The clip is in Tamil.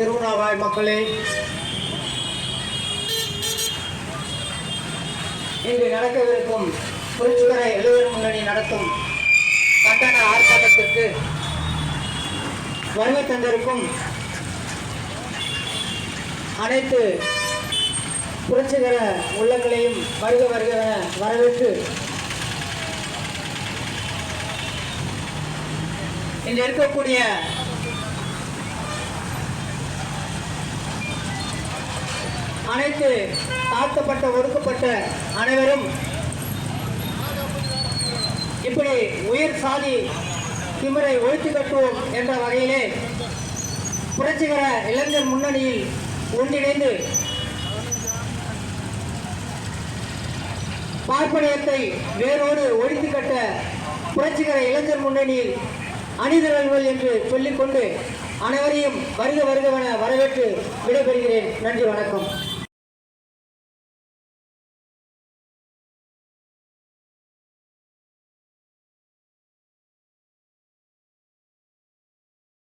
வாழ் மக்களே இன்று நடக்கவிருக்கும் புரட்சிகர இளைஞர் முன்னணி நடத்தும் கண்டன ஆர்ப்பாட்டத்திற்கு வருகை தந்திருக்கும் அனைத்து புரட்சிகர உள்ளங்களையும் வருக வருக வரவேற்று இன்று இருக்கக்கூடிய அனைத்து தாழ்த்தப்பட்ட ஒடுக்கப்பட்ட அனைவரும் இப்படி உயர் சாதி திமிரை ஒழித்து கட்டுவோம் என்ற வகையிலே புரட்சிகர இளைஞர் முன்னணியில் ஒன்றிணைந்து பார்ப்பனியத்தை வேரோடு ஒழித்து கட்ட புரட்சிகர இளைஞர் முன்னணியில் அணிதிரள்கள் என்று சொல்லிக்கொண்டு அனைவரையும் வருக வருகவென வரவேற்று விடைபெறுகிறேன். நன்றி வணக்கம்.